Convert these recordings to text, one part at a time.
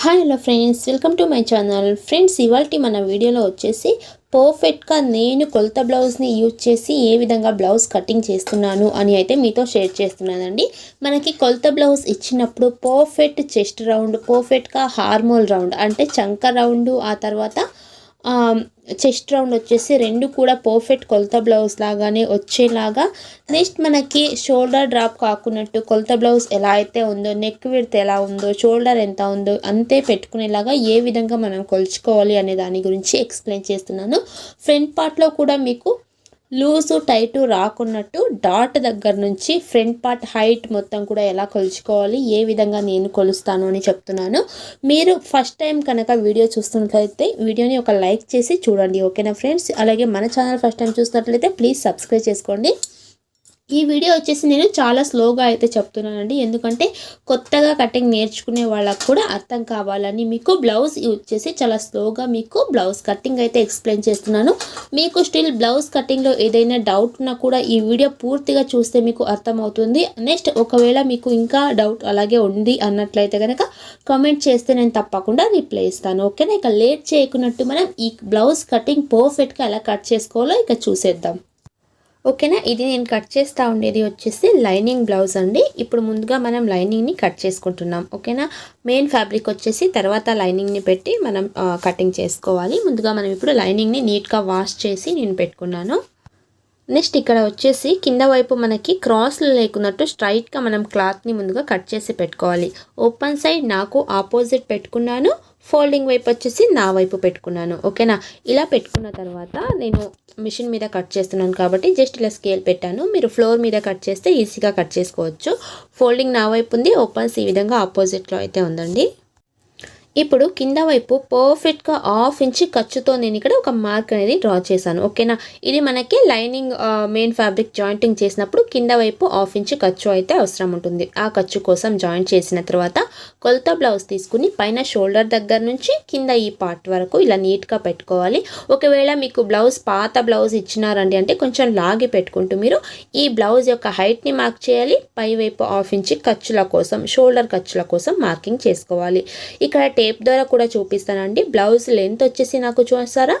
Hi hello friends. Welcome to my channel. Friends ఇవాళ మన వీడియోలో వచ్చేసి పర్ఫెక్ట్గా నేను కొలత బ్లౌజ్ని యూజ్ చేసి ఏ విధంగా బ్లౌజ్ కటింగ్ చేస్తున్నాను అని అయితే మీతో షేర్ చేస్తున్నానండి. మనకి కొలత బ్లౌజ్ ఇచ్చినప్పుడు పర్ఫెక్ట్ చెస్ట్ రౌండ్ పర్ఫెక్ట్గా హార్మోల్ రౌండ్ అంటే చంక రౌండ్ ఆ తర్వాత చెస్ట్ రౌండ్ వచ్చేసి రెండు కూడా పర్ఫెక్ట్ కొలత బ్లౌజ్ లాగానే వచ్చేలాగా. నెక్స్ట్ మనకి షోల్డర్ డ్రాప్ కాకున్నట్టు కొలత బ్లౌజ్ ఎలా అయితే ఉందో నెక్ విడత ఎలా ఉందో షోల్డర్ ఎంత ఉందో అంతే పెట్టుకునేలాగా ఏ విధంగా మనం కొలుచుకోవాలి అనే దాని గురించి ఎక్స్ప్లెయిన్ చేస్తున్నాను. ఫ్రంట్ పార్ట్లో కూడా మీకు లూజు టైటు రాకున్నట్టు డాట్ దగ్గర నుంచి ఫ్రంట్ పార్ట్ హైట్ మొత్తం కూడా ఎలా కొలుచుకోవాలి ఏ విధంగా నేను కొలుస్తాను అని చెప్తున్నాను. మీరు ఫస్ట్ టైం కనుక వీడియో చూస్తున్నట్లయితే వీడియోని ఒక లైక్ చేసి చూడండి ఓకేనా ఫ్రెండ్స్? అలాగే మన ఛానల్ ఫస్ట్ టైం చూసినట్లయితే ప్లీజ్ సబ్స్క్రైబ్ చేసుకోండి. ఈ వీడియో వచ్చేసి నేను చాలా స్లోగా అయితే చెప్తున్నానండి. ఎందుకంటే కొత్తగా కటింగ్ నేర్చుకునే వాళ్ళకు కూడా అర్థం కావాలని మీకు బ్లౌజ్ వచ్చేసి చాలా స్లోగా మీకు బ్లౌజ్ కటింగ్ అయితే ఎక్స్ప్లెయిన్ చేస్తున్నాను. మీకు స్టిల్ బ్లౌజ్ కటింగ్లో ఏదైనా డౌట్ ఉన్నా కూడా ఈ వీడియో పూర్తిగా చూస్తే మీకు అర్థమవుతుంది. నెక్స్ట్ ఒకవేళ మీకు ఇంకా డౌట్ అలాగే ఉంది అన్నట్లయితే కనుక కామెంట్ చేస్తే నేను తప్పకుండా రిప్లై ఇస్తాను. ఓకేనా? ఇక లేట్ చేయకున్నట్టు మనం ఈ బ్లౌజ్ కటింగ్ పర్ఫెక్ట్గా ఎలా కట్ చేసుకోవాలో ఇక చూసేద్దాం. ఓకేనా? ఇది నేను కట్ చేస్తూ ఉండేది వచ్చేసి లైనింగ్ బ్లౌజ్ అండి. ఇప్పుడు ముందుగా మనం లైనింగ్ని కట్ చేసుకుంటున్నాం. ఓకేనా? మెయిన్ ఫ్యాబ్రిక్ వచ్చేసి తర్వాత లైనింగ్ని పెట్టి మనం కటింగ్ చేసుకోవాలి. ముందుగా మనం ఇప్పుడు లైనింగ్ని నీట్గా వాష్ చేసి నేను పెట్టుకున్నాను. నెక్స్ట్ ఇక్కడ వచ్చేసి కింద వైపు మనకి క్రాస్లు లేకున్నట్టు స్ట్రైట్గా మనం క్లాత్ని ముందుగా కట్ చేసి పెట్టుకోవాలి. ఓపెన్ సైడ్ నాకు ఆపోజిట్ పెట్టుకున్నాను. ఫోల్డింగ్ వైపు వచ్చేసి నా వైపు పెట్టుకున్నాను ఓకేనా? ఇలా పెట్టుకున్న తర్వాత నేను మిషన్ మీద కట్ చేస్తున్నాను కాబట్టి జస్ట్ ఇలా స్కేల్ పెట్టాను. మీరు ఫ్లోర్ మీద కట్ చేస్తే ఈజీగా కట్ చేసుకోవచ్చు. ఫోల్డింగ్ నా వైపు ఉంది ఓపెన్స్ ఈ విధంగా ఆపోజిట్లో అయితే ఉందండి. ఇప్పుడు కింద వైపు పర్ఫెక్ట్గా హాఫ్ ఇంచ్ ఖర్చుతో నేను ఇక్కడ ఒక మార్క్ అనేది డ్రా చేశాను ఓకేనా ఇది మనకి లైనింగ్ మెయిన్ ఫ్యాబ్రిక్ జాయింటింగ్ చేసినప్పుడు కింద వైపు హాఫ్ ఇంచ్ ఖర్చు అయితే అవసరం ఉంటుంది. ఆ ఖర్చు కోసం జాయింట్ చేసిన తర్వాత కొలత బ్లౌజ్ తీసుకుని పైన షోల్డర్ దగ్గర నుంచి కింద ఈ పార్ట్ వరకు ఇలా నీట్గా పెట్టుకోవాలి. ఒకవేళ మీకు బ్లౌజ్ పాత బ్లౌజ్ ఇచ్చినారండి అంటే కొంచెం లాగి పెట్టుకుంటూ మీరు ఈ బ్లౌజ్ యొక్క హైట్ని మార్క్ చేయాలి. పై వైపు హాఫ్ ఇంచ్ ఖర్చుల కోసం షోల్డర్ ఖర్చుల కోసం మార్కింగ్ చేసుకోవాలి. ఇక్కడ టేప్ ద్వారా కూడా చూపిస్తానండి. బ్లౌజ్ లెంత్ వచ్చేసి నాకు చూస్తారా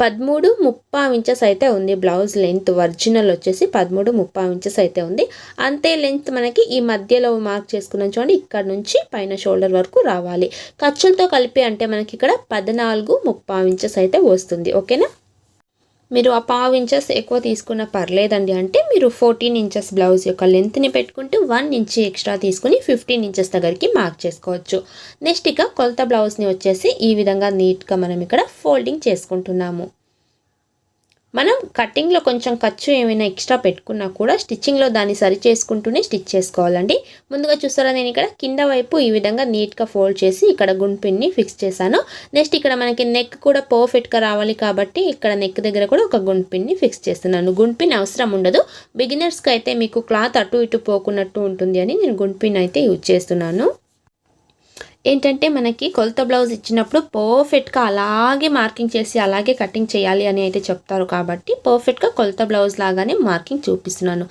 పదమూడు ముప్పై ఇంచెస్ అయితే ఉంది. బ్లౌజ్ లెంత్ ఒరిజినల్ వచ్చేసి పదమూడు ముప్పై ఇంచెస్ అయితే ఉంది. అంతే లెంత్ మనకి ఈ మధ్యలో మార్క్ చేసుకున్నాం చూడండి. ఇక్కడ నుంచి పైన షోల్డర్ వరకు రావాలి. ఖర్చులతో కలిపి అంటే మనకి ఇక్కడ పద్నాలుగు ముప్పై ఇంచెస్ అయితే వస్తుంది. ఓకేనా? మీరు ఆ పావు ఇంచెస్ ఎక్కువ తీసుకున్న పర్లేదండి అంటే మీరు ఫోర్టీన్ ఇంచెస్ బ్లౌజ్ యొక్క లెంత్ని పెట్టుకుంటూ వన్ ఇంచ్ ఎక్స్ట్రా తీసుకుని ఫిఫ్టీన్ ఇంచెస్ దగ్గరికి మార్క్ చేసుకోవచ్చు. నెక్స్ట్ ఇక కొలత బ్లౌజ్ని వచ్చేసి ఈ విధంగా నీట్గా మనం ఇక్కడ ఫోల్డింగ్ చేసుకుంటున్నాము. మనం కటింగ్లో కొంచెం ఖర్చు ఏమైనా ఎక్స్ట్రా పెట్టుకున్నా కూడా స్టిచ్చింగ్లో దాన్ని సరి చేసుకుంటూనే స్టిచ్ చేసుకోవాలండి. ముందుగా చూస్తారా నేను ఇక్కడ కింద వైపు ఈ విధంగా నీట్గా ఫోల్డ్ చేసి ఇక్కడ గుండ్పిన్ని ఫిక్స్ చేశాను. నెక్స్ట్ ఇక్కడ మనకి నెక్ కూడా పర్ఫెక్ట్గా రావాలి కాబట్టి ఇక్కడ నెక్ దగ్గర కూడా ఒక గుండ్పిన్ని ఫిక్స్ చేస్తున్నాను. గుండ్పిన్ అవసరం ఉండదు. బిగినర్స్కి అయితే మీకు క్లాత్ అటు ఇటు పోకున్నట్టు ఉంటుంది అని నేను గుండ్పిన్ అయితే యూజ్ చేస్తున్నాను. ఏంటంటే మనకి కొలత బ్లౌజ్ ఇచ్చినప్పుడు పర్ఫెక్ట్గా అలాగే మార్కింగ్ చేసి అలాగే కటింగ్ చేయాలి అని అయితే చెప్తారు కాబట్టి పర్ఫెక్ట్గా కొలత బ్లౌజ్ లాగానే మార్కింగ్ చూపిస్తున్నాను.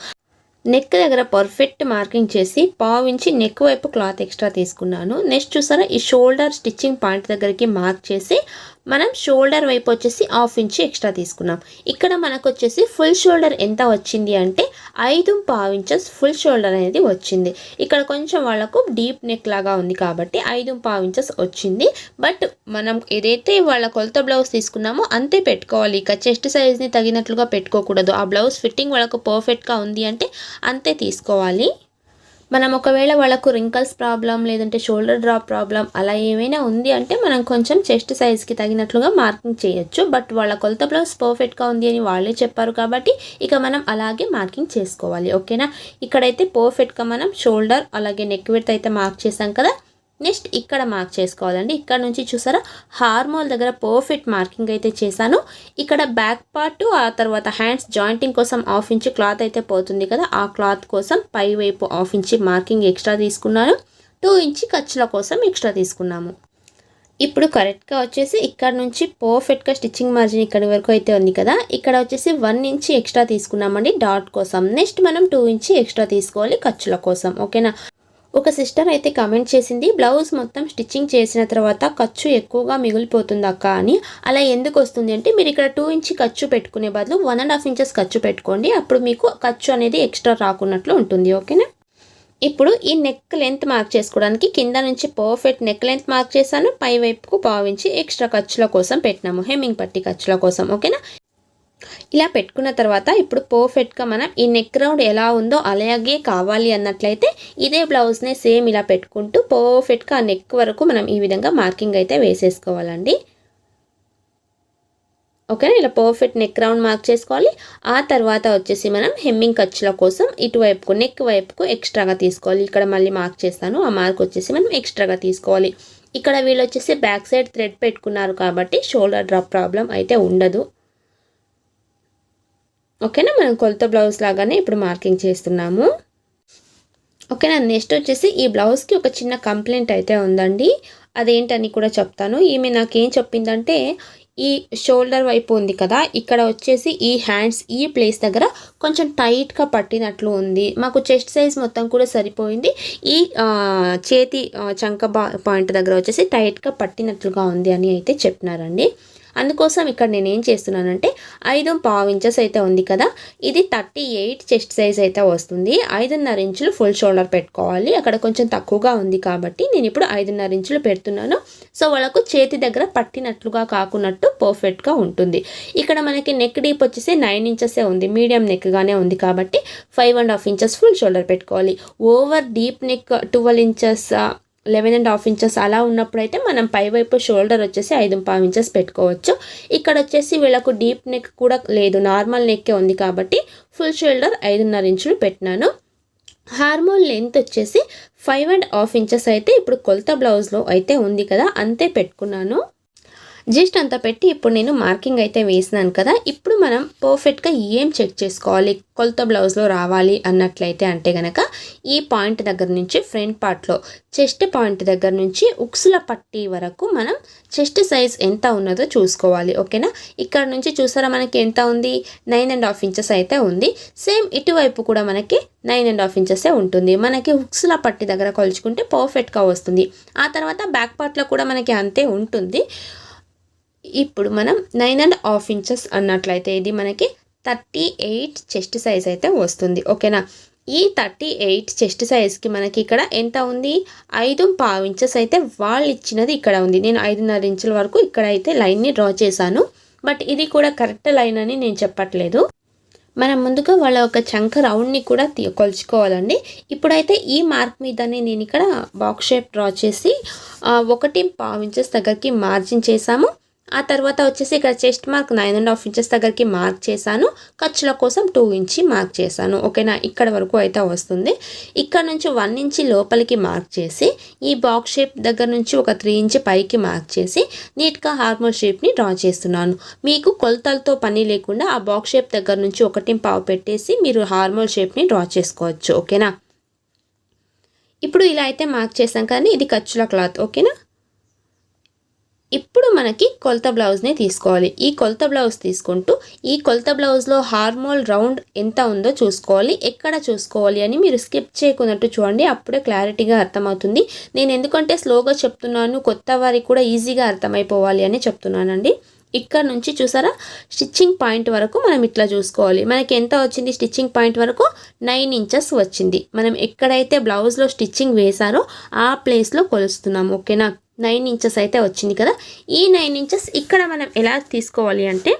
నెక్ దగ్గర పర్ఫెక్ట్ మార్కింగ్ చేసి పావించి నెక్ వైపు క్లాత్ ఎక్స్ట్రా తీసుకున్నాను. నెక్స్ట్ చూసారా ఈ షోల్డర్ స్టిచ్చింగ్ పాయింట్ దగ్గరికి మార్క్ చేసి మనం షోల్డర్ వైపు వచ్చేసి హాఫ్ ఇంచ్ ఎక్స్ట్రా తీసుకున్నాం. ఇక్కడ మనకు వచ్చేసి ఫుల్ షోల్డర్ ఎంత వచ్చింది అంటే ఐదు పావు ఇంచెస్ ఫుల్ షోల్డర్ అనేది వచ్చింది. ఇక్కడ కొంచెం వాళ్ళకు డీప్ నెక్ లాగా ఉంది కాబట్టి ఐదు పావు ఇంచెస్ వచ్చింది. బట్ మనం ఏదైతే వాళ్ళ కొలత బ్లౌజ్ తీసుకున్నామో అంతే పెట్టుకోవాలి. ఇక చెస్ట్ సైజ్ని తగినట్లుగా పెట్టుకోకూడదు. ఆ బ్లౌజ్ ఫిట్టింగ్ వాళ్ళకు పర్ఫెక్ట్గా ఉంది అంటే అంతే తీసుకోవాలి. మనం ఒకవేళ వాళ్ళకు రింకల్స్ ప్రాబ్లం లేదంటే షోల్డర్ డ్రాప్ ప్రాబ్లం అలా ఏమైనా ఉంది అంటే మనం కొంచెం చెస్ట్ సైజ్కి తగినట్లుగా మార్కింగ్ చేయొచ్చు. బట్ వాళ్ళ కొలత బ్లౌజ్ పర్ఫెక్ట్గా ఉంది అని వాళ్ళే చెప్పారు కాబట్టి ఇక మనం అలాగే మార్కింగ్ చేసుకోవాలి. ఓకేనా ఇక్కడైతే పర్ఫెక్ట్గా మనం షోల్డర్ అలాగే నెక్ విడత అయితే మార్క్ చేసాం కదా? నెక్స్ట్ ఇక్కడ మార్క్ చేసుకోవాలండి. ఇక్కడ నుంచి చూసారా? హార్మోల్ దగ్గర పర్ఫెక్ట్ మార్కింగ్ అయితే చేశాను. ఇక్కడ బ్యాక్ పార్ట్ ఆ తర్వాత హ్యాండ్స్ జాయింటింగ్ కోసం హాఫ్ ఇంచ్ క్లాత్ అయితే పోతుంది కదా. ఆ క్లాత్ కోసం పై వైపు హాఫ్ ఇంచ్ మార్కింగ్ ఎక్స్ట్రా తీసుకున్నాను. టూ ఇంచ్ ఖర్చుల కోసం ఎక్స్ట్రా తీసుకున్నాము. ఇప్పుడు కరెక్ట్గా వచ్చేసి ఇక్కడ నుంచి పర్ఫెక్ట్గా స్టిచ్చింగ్ మార్జిన్ ఇక్కడి వరకు అయితే ఉంది కదా. ఇక్కడ వచ్చేసి వన్ ఇంచ్ ఎక్స్ట్రా తీసుకున్నామండి డాట్ కోసం. నెక్స్ట్ మనం టూ ఇంచ్ ఎక్స్ట్రా తీసుకోవాలి ఖర్చుల కోసం. ఓకేనా ఒక సిస్టర్ అయితే కమెంట్ చేసింది బ్లౌజ్ మొత్తం స్టిచ్చింగ్ చేసిన తర్వాత ఖర్చు ఎక్కువగా మిగిలిపోతుంది అక్క అని అలా ఎందుకు వస్తుంది అంటే మీరు ఇక్కడ టూ ఇంచ్ ఖర్చు పెట్టుకునే బదులు వన్ అండ్ హాఫ్ ఇంచెస్ ఖర్చు పెట్టుకోండి. అప్పుడు మీకు ఖర్చు అనేది ఎక్స్ట్రా రాకున్నట్లు ఉంటుంది. ఓకేనా? ఇప్పుడు ఈ నెక్ లెంత్ మార్క్ చేసుకోవడానికి కింద నుంచి పర్ఫెక్ట్ నెక్ లెంత్ మార్క్ చేశాను. పై వైపుకు భావించి ఎక్స్ట్రా ఖర్చుల కోసం పెట్టినాము. హెమ్మింగ్ పట్టి ఖర్చుల కోసం. ఓకేనా? ఇలా పెట్టుకున్న తర్వాత ఇప్పుడు పర్ఫెక్ట్గా మనం ఈ నెక్ రౌండ్ ఎలా ఉందో అలాగే కావాలి అన్నట్లయితే ఇదే బ్లౌజ్నే సేమ్ ఇలా పెట్టుకుంటూ పర్ఫెక్ట్గా ఆ నెక్ వరకు మనం ఈ విధంగా మార్కింగ్ అయితే వేసేసుకోవాలండి. ఓకేనా ఇలా పర్ఫెక్ట్ నెక్ రౌండ్ మార్క్ చేసుకోవాలి. ఆ తర్వాత వచ్చేసి మనం హెమ్మింగ్ ఖర్చుల కోసం ఇటువైపుకు నెక్ వైపుకు ఎక్స్ట్రాగా తీసుకోవాలి. ఇక్కడ మళ్ళీ మార్క్ చేస్తాను. ఆ మార్క్ వచ్చేసి మనం ఎక్స్ట్రాగా తీసుకోవాలి. ఇక్కడ వీళ్ళు వచ్చేసి బ్యాక్ సైడ్ థ్రెడ్ పెట్టుకున్నారు కాబట్టి షోల్డర్ డ్రాప్ ప్రాబ్లం అయితే ఉండదు. ఓకేనా? మనం కొలత బ్లౌజ్ లాగానే ఇప్పుడు మార్కింగ్ చేస్తున్నాము. ఓకేనా? నెక్స్ట్ వచ్చేసి ఈ బ్లౌజ్కి ఒక చిన్న కంప్లైంట్ అయితే ఉందండి. అదేంటని కూడా చెప్తాను. ఈమె నాకేం చెప్పిందంటే ఈ షోల్డర్ వైపు ఉంది కదా ఇక్కడ వచ్చేసి ఈ హ్యాండ్స్ ఈ ప్లేస్ దగ్గర కొంచెం టైట్గా పట్టినట్లు ఉంది. మాకు చెస్ట్ సైజ్ మొత్తం కూడా సరిపోయింది. ఈ చేతి చంక పాయింట్ దగ్గర వచ్చేసి టైట్గా పట్టినట్లుగా ఉంది అని అయితే చెప్పినారండి. అందుకోసం ఇక్కడ నేను ఏం చేస్తున్నానంటే ఐదు పావు ఇంచెస్ అయితే ఉంది కదా ఇది థర్టీ ఎయిట్ చెస్ట్ సైజ్ అయితే వస్తుంది. ఐదున్నర ఇంచులు ఫుల్ షోల్డర్ పెట్టుకోవాలి. అక్కడ కొంచెం తక్కువగా ఉంది కాబట్టి నేను ఇప్పుడు ఐదున్నర ఇంచులు పెడుతున్నాను. సో వాళ్ళకు చేతి దగ్గర పట్టినట్లుగా కాకున్నట్టు పర్ఫెక్ట్గా ఉంటుంది. ఇక్కడ మనకి నెక్ డీప్ వచ్చేసి నైన్ ఇంచెసే ఉంది. మీడియం నెక్గానే ఉంది కాబట్టి five and half inches full shoulder పెట్టుకోవాలి. Over deep neck twelve inches eleven and half inches అలా ఉన్నప్పుడైతే మనం పైవైపు షోల్డర్ వచ్చేసి ఐదు పావు ఇంచెస్ పెట్టుకోవచ్చు. ఇక్కడ వచ్చేసి వీళ్ళకు డీప్ నెక్ కూడా లేదు నార్మల్ నెక్కే ఉంది కాబట్టి ఫుల్ షోల్డర్ ఐదున్నర ఇంచులు పెట్టినాను. హార్మోన్ లెంత్ వచ్చేసి ఫైవ్ అండ్ హాఫ్ ఇంచెస్ అయితే ఇప్పుడు కొలత బ్లౌజ్లో అయితే ఉంది కదా అంతే పెట్టుకున్నాను. జస్ట్ అంత పెట్టి ఇప్పుడు నేను మార్కింగ్ అయితే వేసినాను కదా ఇప్పుడు మనం పర్ఫెక్ట్గా ఏం చెక్ చేసుకోవాలి? కొలత బ్లౌజ్లో రావాలి అన్నట్లయితే అంటే కనుక ఈ పాయింట్ దగ్గర నుంచి ఫ్రంట్ పార్ట్లో చెస్ట్ పాయింట్ దగ్గర నుంచి ఉక్సుల పట్టి వరకు మనం చెస్ట్ సైజ్ ఎంత ఉన్నదో చూసుకోవాలి ఓకేనా ఇక్కడ నుంచి చూసారా మనకి ఎంత ఉంది? నైన్ అండ్ హాఫ్ ఇంచెస్ అయితే ఉంది. సేమ్ ఇటువైపు కూడా మనకి నైన్ అండ్ హాఫ్ ఇంచెసే ఉంటుంది. మనకి హుక్స్ల పట్టి దగ్గర కొలుచుకుంటే పర్ఫెక్ట్గా వస్తుంది. ఆ తర్వాత బ్యాక్ పార్ట్లో కూడా మనకి అంతే ఉంటుంది. ఇప్పుడు మనం నైన్ అండ్ హాఫ్ ఇంచెస్ అన్నట్లయితే ఇది మనకి థర్టీ ఎయిట్ చెస్ట్ సైజ్ అయితే వస్తుంది ఓకేనా? ఈ థర్టీ ఎయిట్ చెస్ట్ సైజ్కి మనకి ఇక్కడ ఎంత ఉంది? ఐదు పావు ఇంచెస్ అయితే వాళ్ళు ఇచ్చినది ఇక్కడ ఉంది. నేను ఐదున్నర ఇంచుల వరకు ఇక్కడ అయితే లైన్ని డ్రా చేశాను. బట్ ఇది కూడా కరెక్ట్ లైన్ అని నేను చెప్పట్లేదు. మనం ముందుగా వాళ్ళ ఒక చంక రౌండ్ని కూడా కొలుచుకోవాలండి. ఇప్పుడైతే ఈ మార్క్ మీదనే నేను ఇక్కడ బాక్స్ షేప్ డ్రా చేసి ఒకటి పావు ఇంచెస్ దగ్గరికి మార్జిన్ చేసాము ఆ తర్వాత వచ్చేసి ఇక్కడ chest mark nine and half inches దగ్గరికి మార్క్ చేశాను. ఖర్చుల కోసం టూ ఇంచి మార్క్ చేశాను. ఓకేనా? ఇక్కడ వరకు అయితే వస్తుంది. ఇక్కడ నుంచి వన్ ఇంచి లోపలికి మార్క్ చేసి ఈ బాక్స్ షేప్ దగ్గర నుంచి ఒక త్రీ ఇంచి పైకి మార్క్ చేసి నీట్గా హార్మోన్ షేప్ని డ్రా చేస్తున్నాను. మీకు కొలతలతో పని లేకుండా ఆ బాక్స్ షేప్ దగ్గర నుంచి ఒకటి పావు పెట్టేసి మీరు హార్మోన్ షేప్ని డ్రా చేసుకోవచ్చు. ఓకేనా? ఇప్పుడు ఇలా అయితే మార్క్ చేసాం కానీ ఇది ఖర్చుల క్లాత్. ఓకేనా? ఇప్పుడు మనకి కొలత బ్లౌజ్ని తీసుకోవాలి. ఈ కొలత బ్లౌజ్ తీసుకుంటూ ఈ కొలత బ్లౌజ్లో హార్మోల్ రౌండ్ ఎంత ఉందో చూసుకోవాలి. ఎక్కడ చూసుకోవాలి అని మీరు స్కిప్ చేయకున్నట్టు చూడండి. అప్పుడే క్లారిటీగా అర్థమవుతుంది. నేను ఎందుకంటే స్లోగా చెప్తున్నాను కొత్త వారికి కూడా ఈజీగా అర్థమైపోవాలి అని చెప్తున్నానండి. ఇక్కడ నుంచి చూసారా? స్టిచ్చింగ్ పాయింట్ వరకు మనం ఇట్లా చూసుకోవాలి. మనకి ఎంత వచ్చింది? స్టిచ్చింగ్ పాయింట్ వరకు నైన్ ఇంచెస్ వచ్చింది. మనం ఎక్కడైతే బ్లౌజ్లో స్టిచ్చింగ్ వేశారో ఆ ప్లేస్లో కొలుస్తున్నాం. ఓకేనా? నైన్ ఇంచెస్ అయితే వచ్చింది కదా. ఈ నైన్ ఇంచెస్ ఇక్కడ మనం ఎలా తీసుకోవాలి అంటే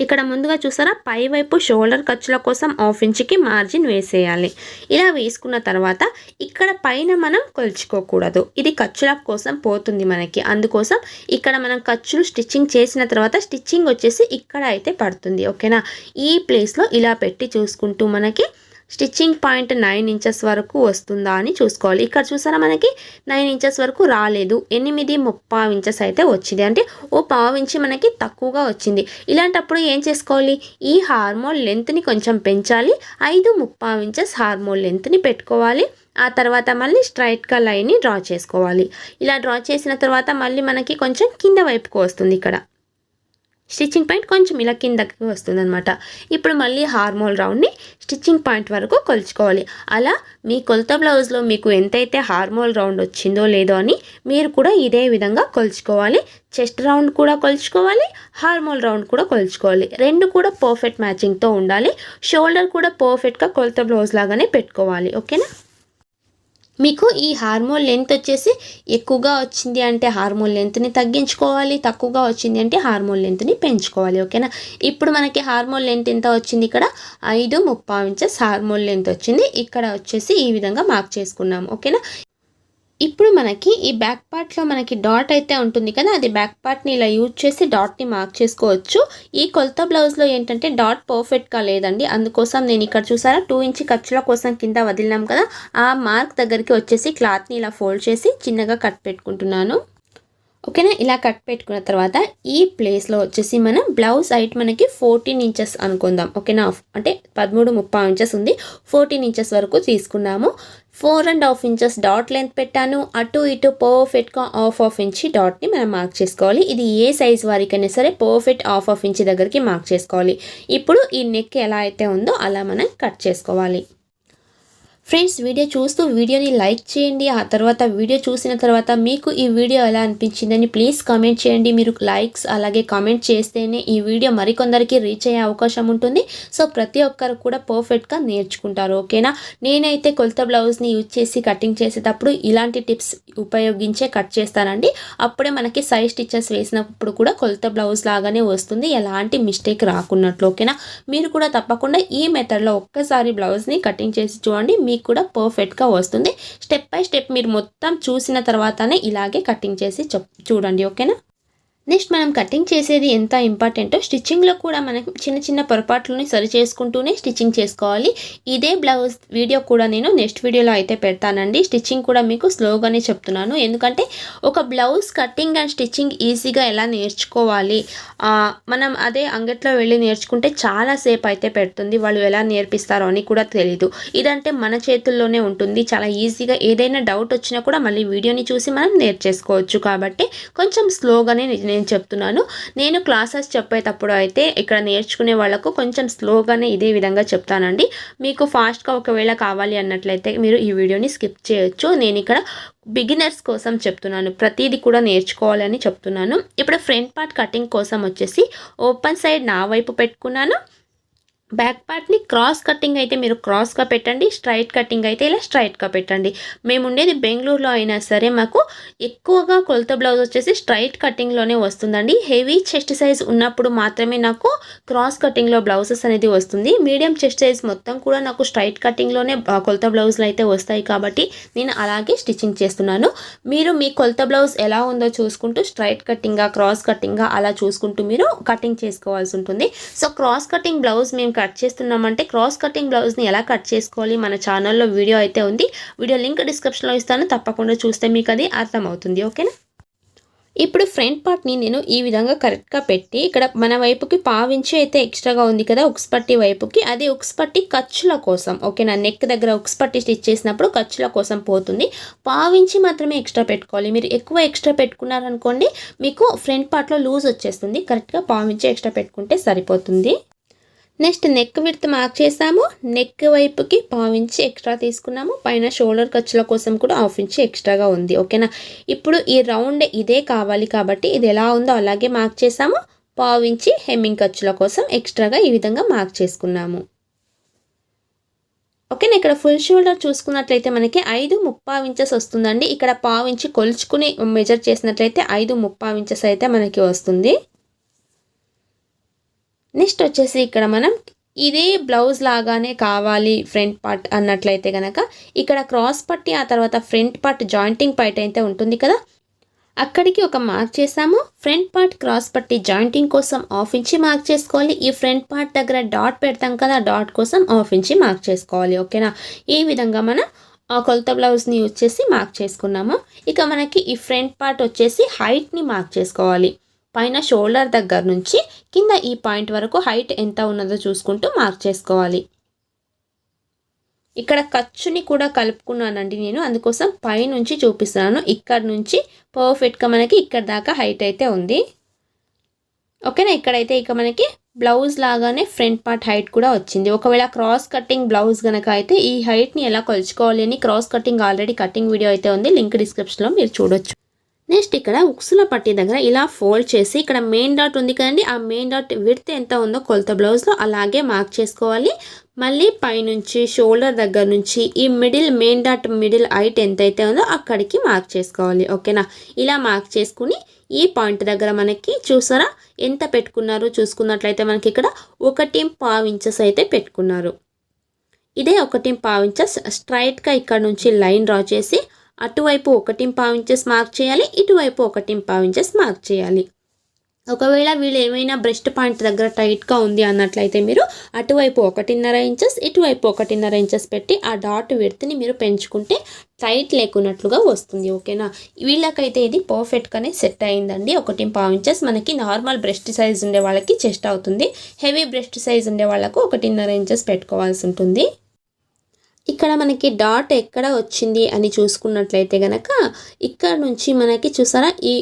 ఇక్కడ ముందుగా చూసారా? పై వైపు షోల్డర్ ఖర్చుల కోసం హాఫ్ ఇంచ్కి మార్జిన్ వేసేయాలి. ఇలా వేసుకున్న తర్వాత ఇక్కడ పైన మనం కొలుచుకోకూడదు. ఇది ఖర్చుల కోసం పోతుంది మనకి. అందుకోసం ఇక్కడ మనం ఖర్చులు స్టిచ్చింగ్ చేసిన తర్వాత స్టిచ్చింగ్ వచ్చేసి ఇక్కడ అయితే పడుతుంది. ఓకేనా? ఈ ప్లేస్లో ఇలా పెట్టి చూసుకుంటూ మనకి స్టిచ్చింగ్ పాయింట్ నైన్ ఇంచెస్ వరకు వస్తుందా అని చూసుకోవాలి. ఇక్కడ చూసారా మనకి నైన్ ఇంచెస్ వరకు రాలేదు. ఎనిమిది ముప్పై ఇంచెస్ అయితే వచ్చింది. అంటే ఓ పావు ఇంచి మనకి తక్కువగా వచ్చింది. ఇలాంటప్పుడు ఏం చేసుకోవాలి? ఈ హార్మోన్ లెంత్ని కొంచెం పెంచాలి. ఐదు ముప్పై ఇంచెస్ హార్మోన్ లెంత్ని పెట్టుకోవాలి. ఆ తర్వాత మళ్ళీ స్ట్రైట్గా లైన్ని డ్రా చేసుకోవాలి. ఇలా డ్రా చేసిన తర్వాత మళ్ళీ మనకి కొంచెం కింద వైపుకు వస్తుంది ఇక్కడ. స్టిచ్చింగ్ పాయింట్ కొంచెం ఇలా కిందకి వస్తుంది అనమాట ఇప్పుడు మళ్ళీ హార్మోల్ రౌండ్ని స్టిచ్చింగ్ పాయింట్ వరకు కొలుచుకోవాలి. అలా మీ కొలత బ్లౌజ్లో మీకు ఎంతైతే హార్మోల్ రౌండ్ వచ్చిందో లేదో అని మీరు కూడా ఇదే విధంగా కొలుచుకోవాలి. చెస్ట్ రౌండ్ కూడా కొలుచుకోవాలి హార్మోల్ రౌండ్ కూడా కొలుచుకోవాలి. రెండు కూడా పర్ఫెక్ట్ మ్యాచింగ్తో ఉండాలి. షోల్డర్ కూడా పర్ఫెక్ట్గా కొలత బ్లౌజ్ లాగానే పెట్టుకోవాలి. ఓకేనా? మీకు ఈ హార్మోన్ లెంత్ వచ్చేసి ఎక్కువగా వచ్చింది అంటే హార్మోన్ లెంత్ని తగ్గించుకోవాలి తక్కువగా వచ్చింది అంటే హార్మోన్ లెంత్ని పెంచుకోవాలి ఓకేనా? ఇప్పుడు మనకి హార్మోన్ లెంత్ ఎంత వచ్చింది ఇక్కడ? ఐదు ముప్పై ఇంచెస్ హార్మోన్ లెంత్ వచ్చింది. ఇక్కడ వచ్చేసి ఈ విధంగా మార్క్ చేసుకున్నాము ఓకేనా? ఇప్పుడు మనకి ఈ బ్యాక్ పార్ట్లో మనకి డాట్ అయితే ఉంటుంది కదా అది బ్యాక్ పార్ట్ని ఇలా యూజ్ చేసి డాట్ని మార్క్ చేసుకోవచ్చు. ఈ కొలత బ్లౌజ్లో ఏంటంటే డాట్ పర్ఫెక్ట్గా లేదండి. అందుకోసం నేను ఇక్కడ చూసారా టూ ఇంచ్ ఖర్చుల కోసం కింద వదిలినాం కదా ఆ మార్క్ దగ్గరికి వచ్చేసి క్లాత్ని ఇలా ఫోల్డ్ చేసి చిన్నగా కట్ పెట్టుకుంటున్నాను. ఓకేనా? ఇలా కట్ పెట్టుకున్న తర్వాత ఈ ప్లేస్లో వచ్చేసి మనం బ్లౌజ్ హైట్ మనకి ఫోర్టీన్ ఇంచెస్ అనుకుందాం. ఓకేనా? అంటే పదమూడు ముప్పై ఇంచెస్ ఉంది. ఫోర్టీన్ ఇంచెస్ వరకు తీసుకున్నాము. Four and half inches dot length పెట్టాను. అటు ఇటు పర్ఫెక్ట్గా హాఫ్ హాఫ్ ఇంచి డాట్ని మనం మార్క్ చేసుకోవాలి. ఇది ఏ సైజ్ వారికైనా సరే పర్ఫెక్ట్ హాఫ్ హాఫ్ ఇంచి దగ్గరికి మార్క్ చేసుకోవాలి. ఇప్పుడు ఈ నెక్ ఎలా అయితే ఉందో అలా మనం కట్ చేసుకోవాలి. ఫ్రెండ్స్ వీడియో చూస్తూ వీడియోని లైక్ చేయండి. ఆ తర్వాత వీడియో చూసిన తర్వాత మీకు ఈ వీడియో ఎలా అనిపించిందని ప్లీజ్ కామెంట్ చేయండి. మీరు లైక్స్ అలాగే కామెంట్ చేస్తేనే ఈ వీడియో మరికొందరికి రీచ్ అయ్యే అవకాశం ఉంటుంది. సో ప్రతి ఒక్కరు కూడా పర్ఫెక్ట్గా నేర్చుకుంటారు. ఓకేనా నేనైతే కొలత బ్లౌజ్ని యూజ్ చేసి కటింగ్ చేసేటప్పుడు ఇలాంటి టిప్స్ ఉపయోగించే కట్ చేస్తానండి. అప్పుడే మనకి సైజ్ స్టిచ్చెస్ వేసినప్పుడు కూడా కొలత బ్లౌజ్ లాగానే వస్తుంది. ఎలాంటి మిస్టేక్ రాకున్నట్లు. ఓకేనా మీరు కూడా తప్పకుండా ఈ మెథడ్లో ఒక్కసారి బ్లౌజ్ని కటింగ్ చేసి చూడండి. మీకు మీకు కూడా పర్ఫెక్ట్గా వస్తుంది. స్టెప్ బై స్టెప్ మీరు మొత్తం చూసిన తర్వాతనే ఇలాగే కటింగ్ చేసి చూడండి ఓకేనా నెక్స్ట్ మనం కటింగ్ చేసేది ఎంత ఇంపార్టెంటో స్టిచ్చింగ్లో కూడా మనం చిన్న చిన్న పొరపాట్లని సరి చేసుకుంటూనే స్టిచ్చింగ్ చేసుకోవాలి. ఇదే బ్లౌజ్ వీడియో కూడా నేను నెక్స్ట్ వీడియోలో అయితే పెడతానండి. స్టిచ్చింగ్ కూడా మీకు స్లోగానే చెప్తున్నాను. ఎందుకంటే ఒక బ్లౌజ్ కటింగ్ అండ్ స్టిచ్చింగ్ ఈజీగా ఎలా నేర్చుకోవాలి? మనం అదే అంగట్లో వెళ్ళి నేర్చుకుంటే చాలా సేపు అయితే పెడుతుంది. వాళ్ళు ఎలా నేర్పిస్తారో అని కూడా తెలీదు. ఇదంటే మన చేతుల్లోనే ఉంటుంది. చాలా ఈజీగా ఏదైనా డౌట్ వచ్చినా కూడా మళ్ళీ వీడియోని చూసి మనం నేర్చేసుకోవచ్చు. కాబట్టి కొంచెం స్లోగానే నేను చెప్తున్నాను. నేను క్లాసెస్ చెప్పేటప్పుడు అయితే ఇక్కడ నేర్చుకునే వాళ్ళకు కొంచెం స్లోగానే ఇదే విధంగా చెప్తానండి. మీకు ఫాస్ట్గా ఒకవేళ కావాలి అన్నట్లయితే మీరు ఈ వీడియోని స్కిప్ చేయొచ్చు. నేను ఇక్కడ బిగినర్స్ కోసం చెప్తున్నాను. ప్రతిదీ కూడా నేర్చుకోవాలని చెప్తున్నాను. ఇప్పుడు ఫ్రంట్ పార్ట్ కటింగ్ కోసం వచ్చేసి ఓపెన్ సైడ్ నా వైపు పెట్టుకున్నాను. బ్యాక్ పార్ట్ని క్రాస్ కటింగ్ అయితే మీరు క్రాస్గా పెట్టండి స్ట్రైట్ కటింగ్ అయితే ఇలా స్ట్రైట్గా పెట్టండి. మేము ఉండేది బెంగళూరులో అయినా సరే మాకు ఎక్కువగా కొలత బ్లౌజ్ వచ్చేసి స్ట్రైట్ కటింగ్లోనే వస్తుందండి. హెవీ చెస్ట్ సైజ్ ఉన్నప్పుడు మాత్రమే నాకు క్రాస్ కటింగ్లో బ్లౌజెస్ అనేది వస్తుంది. మీడియం చెస్ట్ సైజ్ మొత్తం కూడా నాకు స్ట్రైట్ కటింగ్లోనే కొలత బ్లౌజ్లు అయితే వస్తాయి కాబట్టి నేను అలాగే స్టిచ్చింగ్ చేస్తున్నాను. మీరు మీ కొలత బ్లౌజ్ ఎలా ఉందో చూసుకుంటూ స్ట్రైట్ కటింగ్గా క్రాస్ కటింగ్గా అలా చూసుకుంటూ మీరు కటింగ్ చేసుకోవాల్సి ఉంటుంది. సో క్రాస్ కటింగ్ బ్లౌజ్ మేము కట్ చేస్తున్నామంటే క్రాస్ కటింగ్ బ్లౌజ్ని ఎలా కట్ చేసుకోవాలి మన ఛానల్లో వీడియో అయితే ఉంది. వీడియో లింక్ డిస్క్రిప్షన్లో ఇస్తాను. తప్పకుండా చూస్తే మీకు అది అర్థమవుతుంది. ఓకేనా? ఇప్పుడు ఫ్రంట్ పార్ట్ని నేను ఈ విధంగా కరెక్ట్గా పెట్టి ఇక్కడ మన వైపుకి పావించి అయితే ఎక్స్ట్రాగా ఉంది కదా ఉక్స్ పట్టి వైపుకి. అది ఉక్స్ పట్టి ఖర్చుల కోసం ఓకేనా? నెక్ దగ్గర ఉక్స్ పట్టి స్టిచ్ చేసినప్పుడు ఖర్చుల కోసం పోతుంది. పావించి మాత్రమే ఎక్స్ట్రా పెట్టుకోవాలి. మీరు ఎక్కువ ఎక్స్ట్రా పెట్టుకున్నారనుకోండి మీకు ఫ్రంట్ పార్ట్లో లూజ్ వచ్చేస్తుంది. కరెక్ట్గా పావించి ఎక్స్ట్రా పెట్టుకుంటే సరిపోతుంది. నెక్స్ట్ నెక్ విడత మార్క్ చేసాము నెక్ వైపుకి పావించి ఎక్స్ట్రా తీసుకున్నాము. పైన షోల్డర్ ఖర్చుల కోసం కూడా హాఫ్ ఇంచ్ ఎక్స్ట్రాగా ఉంది. ఓకేనా? ఇప్పుడు ఈ రౌండ్ ఇదే కావాలి కాబట్టి ఇది ఎలా ఉందో అలాగే మార్క్ చేసాము పావించి హెమ్మింగ్ ఖర్చుల కోసం ఎక్స్ట్రాగా ఈ విధంగా మార్క్ చేసుకున్నాము. ఓకేనా? ఇక్కడ ఫుల్ షోల్డర్ చూసుకున్నట్లయితే మనకి ఐదు ముప్పావు ఇంచెస్ వస్తుందండి. ఇక్కడ పావు ఇంచి కొలుచుకుని మెజర్ చేసినట్లయితే ఐదు ముప్పావు ఇంచెస్ అయితే మనకి వస్తుంది. నెక్స్ట్ వచ్చేసి ఇక్కడ మనం ఇదే బ్లౌజ్ లాగానే కావాలి ఫ్రంట్ పార్ట్ అన్నట్లయితే కనుక ఇక్కడ క్రాస్ పట్టి ఆ తర్వాత ఫ్రంట్ పార్ట్ జాయింటింగ్ పార్ట్ అయితే ఉంటుంది కదా. అక్కడికి ఒక మార్క్ చేసాము ఫ్రంట్ పార్ట్ క్రాస్ పట్టి జాయింటింగ్ కోసం ఆఫ్ ఇంచి మార్క్ చేసుకోవాలి. ఈ ఫ్రంట్ పార్ట్ దగ్గర డాట్ పెడతాం కదా డాట్ కోసం ఆఫ్ ఇంచి మార్క్ చేసుకోవాలి ఓకేనా ఈ విధంగా మనం ఆ కొలత బ్లౌజ్ని యూజ్ చేసి మార్క్ చేసుకున్నాము. ఇక మనకి ఈ ఫ్రంట్ పార్ట్ వచ్చేసి హైట్ని మార్క్ చేసుకోవాలి. పైన షోల్డర్ దగ్గర నుంచి కింద ఈ పాయింట్ వరకు హైట్ ఎంత ఉన్నదో చూసుకుంటూ మార్క్ చేసుకోవాలి. ఇక్కడ ఖర్చుని కూడా కలుపుకున్నానండి నేను. అందుకోసం పైనుంచి చూపిస్తున్నాను. ఇక్కడ నుంచి పర్ఫెక్ట్గా మనకి ఇక్కడ దాకా హైట్ అయితే ఉంది. ఓకేనా? ఇక్కడైతే ఇక మనకి బ్లౌజ్ లాగానే ఫ్రంట్ పార్ట్ హైట్ కూడా వచ్చింది. ఒకవేళ క్రాస్ కటింగ్ బ్లౌజ్ కనుక అయితే ఈ హైట్ని ఎలా కొలుచుకోవాలి అని cross cutting already cutting video అయితే ఉంది. లింక్ డిస్క్రిప్షన్లో మీరు చూడొచ్చు. నెక్స్ట్ ఇక్కడ ఉక్సుల పట్టి దగ్గర ఇలా ఫోల్డ్ చేసి ఇక్కడ మెయిన్ డాట్ ఉంది కదండి ఆ మెయిన్ డాట్ విడత ఎంత ఉందో కొలత బ్లౌజ్లో అలాగే మార్క్ చేసుకోవాలి. మళ్ళీ పైనుంచి షోల్డర్ దగ్గర నుంచి ఈ middle main dot middle height ఎంతైతే ఉందో అక్కడికి మార్క్ చేసుకోవాలి ఓకేనా? ఇలా మార్క్ చేసుకుని ఈ పాయింట్ దగ్గర మనకి చూసారా ఎంత పెట్టుకున్నారు చూసుకున్నట్లయితే మనకి ఇక్కడ ఒకటి పావు ఇంచెస్ అయితే పెట్టుకున్నారు. ఇదే ఒకటి పావు ఇంచెస్ స్ట్రైట్గా ఇక్కడ నుంచి లైన్ డ్రా చేసి అటువైపు ఒకటింపావు ఇంచెస్ మార్క్ చేయాలి ఇటువైపు ఒకటింపావు ఇంచెస్ మార్క్ చేయాలి. ఒకవేళ వీళ్ళు ఏమైనా బ్రెస్ట్ పాయింట్ దగ్గర టైట్గా ఉంది అన్నట్లయితే మీరు అటువైపు ఒకటిన్నర ఇంచెస్ ఇటువైపు ఒకటిన్నర ఇంచెస్ పెట్టి ఆ డాట్ విడతని మీరు పెంచుకుంటే టైట్ లేకున్నట్లుగా వస్తుంది ఓకేనా వీళ్ళకైతే ఇది పర్ఫెక్ట్గానే సెట్ అయిందండి. ఒకటి పావు ఇంచెస్ మనకి నార్మల్ బ్రెస్ట్ సైజ్ ఉండే వాళ్ళకి చెస్ట్ అవుతుంది. హెవీ బ్రెస్ట్ సైజ్ ఉండే వాళ్ళకు ఒకటిన్నర ఇంచెస్ పెట్టుకోవాల్సి ఉంటుంది. ఇక్కడ మనకి డాట్ ఎక్కడ వచ్చింది అని చూసుకున్నట్లయితే కనుక ఇక్కడ నుంచి మనకి చూసారా ఈ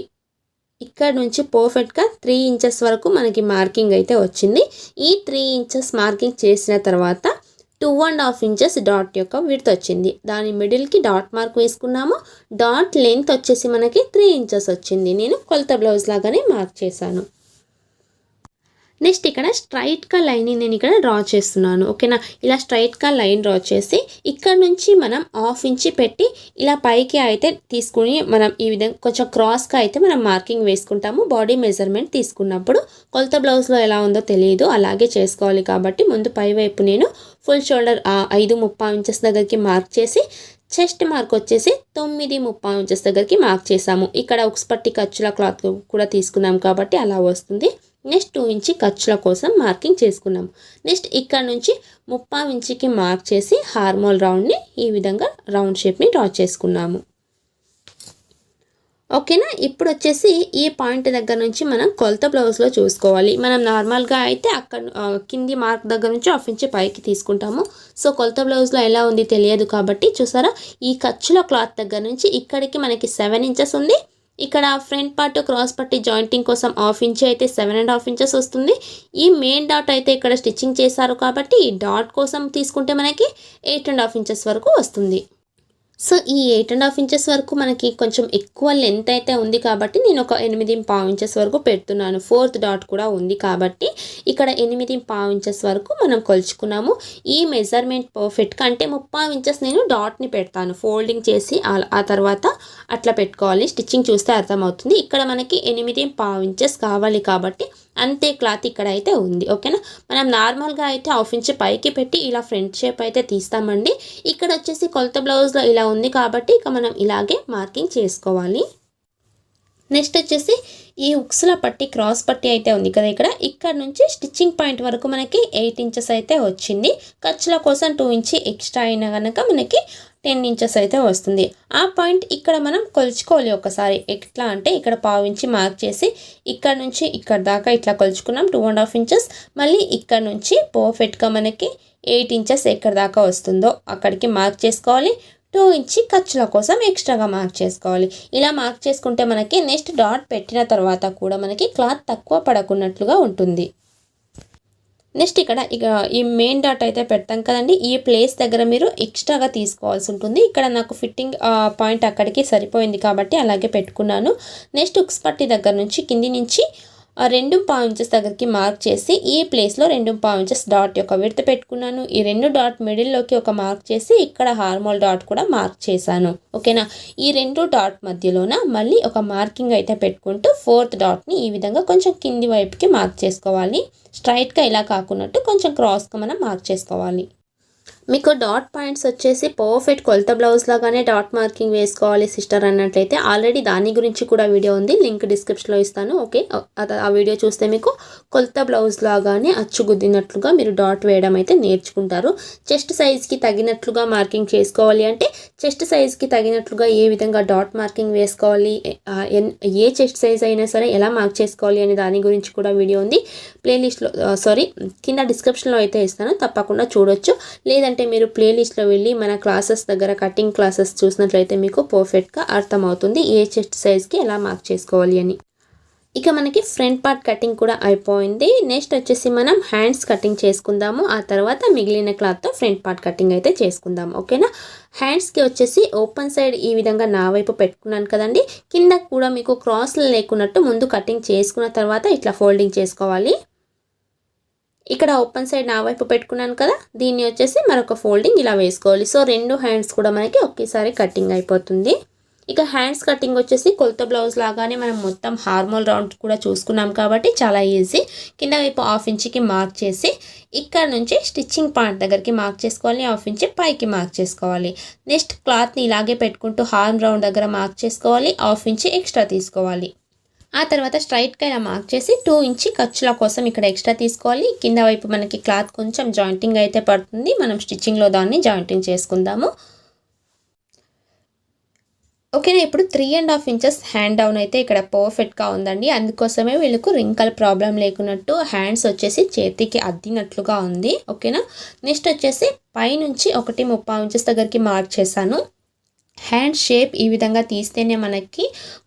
ఇక్కడ నుంచి పర్ఫెక్ట్గా త్రీ ఇంచెస్ వరకు మనకి మార్కింగ్ అయితే వచ్చింది. ఈ త్రీ ఇంచెస్ మార్కింగ్ చేసిన తర్వాత two and half inches dot యొక్క విడ్త్ వచ్చింది. దాని మిడిల్కి డాట్ మార్క్ వేసుకున్నాము. డాట్ లెంత్ వచ్చేసి మనకి త్రీ ఇంచెస్ వచ్చింది. నేను కొలత బ్లౌజ్ లాగానే మార్క్ చేశాను. నెక్స్ట్ ఇక్కడ స్ట్రైట్గా లైన్ని నేను ఇక్కడ డ్రా చేస్తున్నాను. ఓకేనా ఇలా స్ట్రైట్గా లైన్ డ్రా చేసి ఇక్కడ నుంచి మనం హాఫ్ ఇంచి పెట్టి ఇలా పైకి అయితే తీసుకుని మనం ఈ విధంగా కొంచెం క్రాస్గా అయితే మనం మార్కింగ్ వేసుకుంటాము. బాడీ మెజర్మెంట్ తీసుకున్నప్పుడు కొలత బ్లౌజ్లో ఎలా ఉందో తెలియదు. అలాగే చేసుకోవాలి కాబట్టి ముందు పై వైపు నేను ఫుల్ షోల్డర్ ఐదు ముప్పై ఇంచెస్ దగ్గరికి మార్క్ చేసి చెస్ట్ మార్క్ వచ్చేసి తొమ్మిది ముప్పై ఇంచెస్ దగ్గరికి మార్క్ చేసాము ఇక్కడ ఉక్స్ పట్టి ఖర్చుల క్లాత్ కూడా తీసుకున్నాం కాబట్టి అలా వస్తుంది. నెక్స్ట్ టూ ఇంచి ఖర్చుల కోసం మార్కింగ్ చేసుకున్నాం. నెక్స్ట్ ఇక్కడ నుంచి ముప్పై ఇంచికి మార్క్ చేసి హార్మోల్ రౌండ్ని ఈ విధంగా రౌండ్ షేప్ని డ్రా చేసుకున్నాము. ఓకేనా? ఇప్పుడు వచ్చేసి ఈ పాయింట్ దగ్గర నుంచి మనం కొలత బ్లౌజ్లో చూసుకోవాలి. మనం నార్మల్గా అయితే అక్కడ కింది మార్క్ దగ్గర నుంచి హాఫ్ ఇంచ్ పైకి తీసుకుంటాము. సో కొలత బ్లౌజ్లో ఎలా ఉంది తెలియదు కాబట్టి చూసారా? ఈ ఖర్చుల క్లాత్ దగ్గర నుంచి ఇక్కడికి మనకి సెవెన్ ఇంచెస్ ఉంది. ఇక్కడ ఫ్రంట్ పార్ట్ క్రాస్ పట్టి జాయింటింగ్ కోసం హాఫ్ ఇంచ్ అయితే సెవెన్ అండ్ హాఫ్ ఇంచెస్ వస్తుంది. ఈ మెయిన్ డాట్ అయితే ఇక్కడ స్టిచ్చింగ్ చేశారు కాబట్టి ఈ డాట్ కోసం తీసుకుంటే మనకి ఎయిట్ అండ్ హాఫ్ ఇంచెస్ వరకు వస్తుంది. సో ఈ ఎయిట్ అండ్ హాఫ్ ఇంచెస్ వరకు మనకి కొంచెం ఎక్కువ లెంత్ అయితే ఉంది కాబట్టి నేను ఒక ఎనిమిది పావు ఇంచెస్ వరకు పెడుతున్నాను. ఫోర్త్ డాట్ కూడా ఉంది కాబట్టి ఇక్కడ ఎనిమిది పావు ఇంచెస్ వరకు మనం కొలుచుకున్నాము. ఈ మెజర్మెంట్ పర్ఫెక్ట్గా అంటే ముప్పై ఇంచెస్ నేను డాట్ని పెడతాను. ఫోల్డింగ్ చేసి ఆ తర్వాత అట్లా పెట్టుకోవాలి. స్టిచ్చింగ్ చూస్తే అర్థమవుతుంది. ఇక్కడ మనకి ఎనిమిది పావు ఇంచెస్ కావాలి కాబట్టి అంతే క్లాత్ ఇక్కడ అయితే ఉంది ఓకేనా? మనం నార్మల్గా అయితే హాఫ్ ఇంచ్ పైకి పెట్టి ఇలా ఫ్రంట్ షేప్ అయితే తీస్తామండి. ఇక్కడ వచ్చేసి కొలత బ్లౌజ్లో ఇలా ఉంది కాబట్టి ఇక మనం ఇలాగే మార్కింగ్ చేసుకోవాలి. నెక్స్ట్ వచ్చేసి ఈ ఉక్సుల పట్టి క్రాస్ పట్టి అయితే ఉంది కదా ఇక్కడ. ఇక్కడ నుంచి స్టిచ్చింగ్ పాయింట్ వరకు మనకి ఎయిట్ ఇంచెస్ అయితే వచ్చింది. ఖర్చుల కోసం టూ ఇంచి ఎక్స్ట్రా అయినా కనుక మనకి టెన్ ఇంచెస్ అయితే వస్తుంది. ఆ పాయింట్ ఇక్కడ మనం కొలుచుకోవాలి ఒకసారి. ఎట్లా అంటే ఇక్కడ పావించి మార్క్ చేసి ఇక్కడ నుంచి ఇక్కడ దాకా ఇట్లా కొలుచుకున్నాం. టూ అండ్ హాఫ్ ఇంచెస్ మళ్ళీ ఇక్కడ నుంచి పర్ఫెక్ట్గా మనకి ఎయిట్ ఇంచెస్ ఎక్కడ దాకా వస్తుందో అక్కడికి మార్క్ చేసుకోవాలి. టూ ఇంచి ఖర్చుల కోసం ఎక్స్ట్రాగా మార్క్ చేసుకోవాలి. ఇలా మార్క్ చేసుకుంటే మనకి నెక్స్ట్ డాట్ పెట్టిన తర్వాత కూడా మనకి క్లాత్ తక్కువ పడకున్నట్లుగా ఉంటుంది. నెక్స్ట్ ఇక్కడ ఇక ఈ మెయిన్ డాట్ అయితే పెడతాం కదండి. ఈ ప్లేస్ దగ్గర మీరు ఎక్స్ట్రాగా తీసుకోవాల్సి ఉంటుంది. ఇక్కడ నాకు ఫిట్టింగ్ పాయింట్ అక్కడికి సరిపోయింది కాబట్టి అలాగే పెట్టుకున్నాను. నెక్స్ట్ ఉక్స్ పట్టి దగ్గర నుంచి కింది నుంచి ఆ రెండు పావు ఇంచెస్ దగ్గరికి మార్క్ చేసి ఈ ప్లేస్లో రెండు పావు ఇంచెస్ డాట్ యొక్క విడత పెట్టుకున్నాను. ఈ రెండు డాట్ మిడిల్లోకి ఒక మార్క్ చేసి ఇక్కడ హార్మోల్ డాట్ కూడా మార్క్ చేశాను. ఓకేనా ఈ రెండు డాట్ మధ్యలోన మళ్ళీ ఒక మార్కింగ్ అయితే పెట్టుకుంటూ ఫోర్త్ డాట్ని ఈ విధంగా కొంచెం కింది వైపుకి మార్క్ చేసుకోవాలి. స్ట్రైట్గా ఇలా కాకున్నట్టు కొంచెం క్రాస్గా మనం మార్క్ చేసుకోవాలి. మీకు డాట్ పాయింట్స్ వచ్చేసి పర్ఫెక్ట్ కొలత బ్లౌజ్ లాగానే డాట్ మార్కింగ్ వేసుకోవాలి సిస్టర్ అన్నట్లయితే. ఆల్రెడీ దాని గురించి కూడా వీడియో ఉంది లింక్ డిస్క్రిప్షన్లో ఇస్తాను ఓకే ఆ వీడియో చూస్తే మీకు కొలత బ్లౌజ్ లాగానే అచ్చుగుద్దినట్లుగా మీరు డాట్ వేయడం అయితే నేర్చుకుంటారు. చెస్ట్ సైజ్కి తగినట్లుగా మార్కింగ్ చేసుకోవాలి అంటే చెస్ట్ సైజ్కి తగినట్లుగా ఏ విధంగా డాట్ మార్కింగ్ వేసుకోవాలి ఏ చెస్ట్ సైజ్ అయినా సరే ఎలా మార్క్ చేసుకోవాలి అనే దాని గురించి కూడా వీడియో ఉంది. ప్లేలిస్ట్లో సారీ కింద డిస్క్రిప్షన్లో అయితే ఇస్తాను తప్పకుండా చూడొచ్చు. లేదంటే లేదంటే మీరు ప్లేలిస్ట్లో వెళ్ళి మన క్లాసెస్ దగ్గర కటింగ్ క్లాసెస్ చూసినట్లయితే మీకు పర్ఫెక్ట్గా అర్థమవుతుంది ఏ చెస్ట్ సైజ్కి ఎలా మార్క్ చేసుకోవాలి అని. ఇక మనకి ఫ్రంట్ పార్ట్ కటింగ్ కూడా అయిపోయింది. నెక్స్ట్ వచ్చేసి మనం హ్యాండ్స్ కటింగ్ చేసుకుందాము. ఆ తర్వాత మిగిలిన క్లాత్తో ఫ్రంట్ పార్ట్ కటింగ్ అయితే చేసుకుందాం ఓకేనా హ్యాండ్స్కి వచ్చేసి ఓపెన్ సైడ్ ఈ విధంగా నా వైపు పెట్టుకున్నాను కదండి. కింద కూడా మీకు క్రాస్లు లేకున్నట్టు ముందు కటింగ్ చేసుకున్న తర్వాత ఇట్లా ఫోల్డింగ్ చేసుకోవాలి. ఇక్కడ ఓపెన్ సైడ్ నా వైపు పెట్టుకున్నాను కదా దీన్ని వచ్చేసి మరొక ఫోల్డింగ్ ఇలా వేసుకోవాలి. సో రెండు హ్యాండ్స్ కూడా మనకి ఒకేసారి కటింగ్ అయిపోతుంది. ఇక హ్యాండ్స్ కటింగ్ వచ్చేసి కొలత బ్లౌజ్ లాగానే మనం మొత్తం హార్మోల్ రౌండ్ కూడా చూసుకున్నాం కాబట్టి చాలా ఈజీ కింద వైపు హాఫ్ ఇంచ్కి మార్క్ చేసి ఇక్కడ నుంచి స్టిచ్చింగ్ పాయింట్ దగ్గరికి మార్క్ చేసుకోవాలి హాఫ్ ఇంచ్ పైకి మార్క్ చేసుకోవాలి. నెక్స్ట్ క్లాత్ని ఇలాగే పెట్టుకుంటూ హార్మ్ రౌండ్ దగ్గర మార్క్ చేసుకోవాలి హాఫ్ ఇంచ్ ఎక్స్ట్రా తీసుకోవాలి. ఆ తర్వాత స్ట్రైట్గా ఇలా మార్క్ చేసి టూ ఇంచి ఖర్చుల కోసం ఇక్కడ ఎక్స్ట్రా తీసుకోవాలి. కింద వైపు మనకి క్లాత్ కొంచెం జాయింటింగ్ అయితే పడుతుంది. మనం స్టిచ్చింగ్లో దాన్ని జాయింటింగ్ చేసుకుందాము. ఓకేనా ఇప్పుడు three and half inches hand down అయితే ఇక్కడ పర్ఫెక్ట్గా ఉందండి. అందుకోసమే వీళ్ళకు రింకల్ ప్రాబ్లం లేకున్నట్టు హ్యాండ్స్ వచ్చేసి చేతికి అద్దినట్లుగా ఉంది. ఓకేనా నెక్స్ట్ వచ్చేసి పైనుంచి ఒకటి ముప్పై ఇంచెస్ దగ్గరికి మార్క్ చేశాను. హ్యాండ్ షేప్ ఈ విధంగా తీస్తేనే మనకి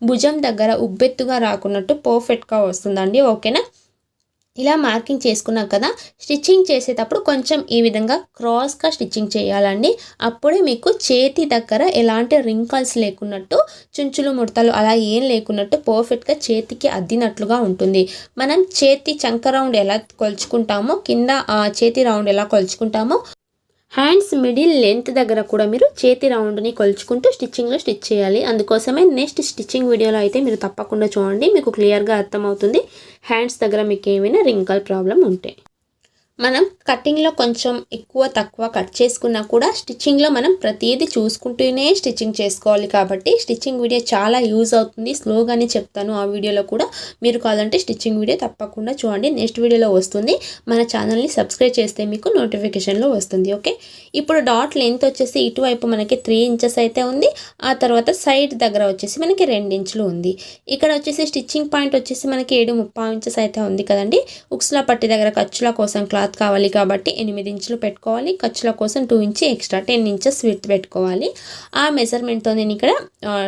భుజం దగ్గర ఉబ్బెత్తుగా రాకున్నట్టు పర్ఫెక్ట్గా వస్తుందండి. ఓకేనా ఇలా మార్కింగ్ చేసుకున్నాం కదా స్టిచ్చింగ్ చేసేటప్పుడు కొంచెం ఈ విధంగా క్రాస్గా స్టిచ్చింగ్ చేయాలండి. అప్పుడే మీకు చేతి దగ్గర ఎలాంటి రింకల్స్ లేకున్నట్టు చుంచులు ముడతలు అలా ఏం లేకున్నట్టు పర్ఫెక్ట్గా చేతికి అద్దినట్లుగా ఉంటుంది. మనం చేతి చంక రౌండ్ ఎలా కొలుచుకుంటామో కింద చేతి రౌండ్ ఎలా కొలుచుకుంటామో హ్యాండ్స్ మిడిల్ లెంత్ దగ్గర కూడా మీరు చేతి రౌండ్ని కొలుచుకుంటూ స్టిచ్చింగ్లో స్టిచ్ చేయాలి. అందుకోసమే నెక్స్ట్ స్టిచ్చింగ్ వీడియోలో అయితే మీరు తప్పకుండా చూడండి. మీకు క్లియర్గా అర్థమవుతుంది. హ్యాండ్స్ దగ్గర మీకు ఏమైనా రింకల్ ప్రాబ్లం ఉంటే. మనం కటింగ్లో కొంచెం ఎక్కువ తక్కువ కట్ చేసుకున్నా కూడా స్టిచ్చింగ్లో మనం ప్రతిదీ చూసుకుంటూనే స్టిచ్చింగ్ చేసుకోవాలి కాబట్టి స్టిచ్చింగ్ వీడియో చాలా యూజ్ అవుతుంది. స్లోగానే చెప్తాను ఆ వీడియోలో కూడా. మీరు కావాలంటే స్టిచ్చింగ్ వీడియో తప్పకుండా చూడండి. నెక్స్ట్ వీడియోలో వస్తుంది. మన ఛానల్ని సబ్స్క్రైబ్ చేస్తే మీకు నోటిఫికేషన్లో వస్తుంది. ఓకే? ఇప్పుడు డాట్ లెంత్ వచ్చేసి ఇటువైపు మనకి త్రీ ఇంచెస్ అయితే ఉంది. ఆ తర్వాత సైడ్ దగ్గర వచ్చేసి మనకి రెండు ఇంచులు ఉంది. ఇక్కడ వచ్చేసి స్టిచ్చింగ్ పాయింట్ వచ్చేసి మనకి ఏడు ముప్పై ఇంచెస్ అయితే ఉంది కదండి. ఉక్స్ల పట్టి దగ్గర ఖర్చుల కోసం క్లాత్ క్లాత్ కావాలి కాబట్టి ఎనిమిది ఇంచులు పెట్టుకోవాలి. ఖర్చుల కోసం two inch extra ten inches width పెట్టుకోవాలి. ఆ మెజర్మెంట్తో నేను ఇక్కడ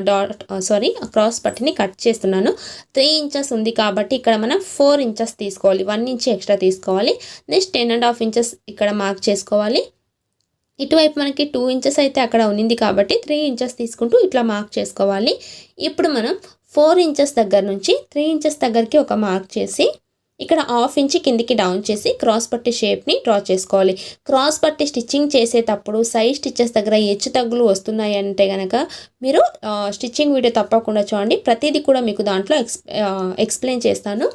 డాట్ సారీ క్రాస్ పట్టిని కట్ చేస్తున్నాను. త్రీ ఇంచెస్ ఉంది కాబట్టి ఇక్కడ మనం ఫోర్ ఇంచెస్ తీసుకోవాలి. వన్ ఇంచ్ ఎక్స్ట్రా తీసుకోవాలి. Next ten and half inches ఇక్కడ మార్క్ చేసుకోవాలి. ఇటువైపు మనకి టూ ఇంచెస్ అయితే అక్కడ ఉన్నింది కాబట్టి త్రీ ఇంచెస్ తీసుకుంటూ ఇట్లా మార్క్ చేసుకోవాలి. ఇప్పుడు మనం ఫోర్ ఇంచెస్ దగ్గర నుంచి త్రీ ఇంచెస్ దగ్గరికి ఒక మార్క్ చేసి ఇక్కడ హాఫ్ ఇంచ్ కిందికి డౌన్ చేసి క్రాస్ పట్టి షేప్ని డ్రా చేసుకోవాలి. క్రాస్ పట్టి స్టిచ్చింగ్ చేసేటప్పుడు సైజ్ స్టిచ్చెస్ దగ్గర హెచ్చు తగ్గులు వస్తున్నాయి అంటే కనుక మీరు స్టిచ్చింగ్ వీడియో తప్పకుండా చూడండి. ప్రతిదీ కూడా మీకు దాంట్లో ఎక్స్ ఎక్స్ప్లెయిన్ చేస్తాను.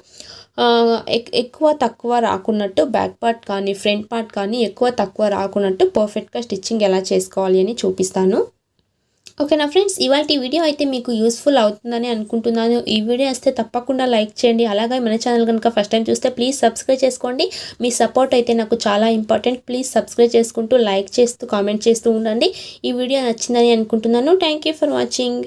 ఎక్కువ తక్కువ రాకున్నట్టు బ్యాక్ పార్ట్ కానీ ఫ్రంట్ పార్ట్ కానీ ఎక్కువ తక్కువ రాకున్నట్టు పర్ఫెక్ట్గా స్టిచ్చింగ్ ఎలా చేసుకోవాలి అని చూపిస్తాను. ఓకేనా ఫ్రెండ్స్ ఇవాళ వీడియో అయితే మీకు యూస్ఫుల్ అవుతుందని అనుకుంటున్నాను. ఈ వీడియో వస్తే తప్పకుండా లైక్ చేయండి. అలాగే మన ఛానల్ కనుక ఫస్ట్ టైం చూస్తే ప్లీజ్ సబ్స్క్రైబ్ చేసుకోండి. మీ సపోర్ట్ అయితే నాకు చాలా ఇంపార్టెంట్ ప్లీజ్ సబ్స్క్రైబ్ చేసుకుంటూ లైక్ చేస్తూ కామెంట్ చేస్తూ ఉండండి. ఈ వీడియో నచ్చిందని అనుకుంటున్నాను. Thank for watching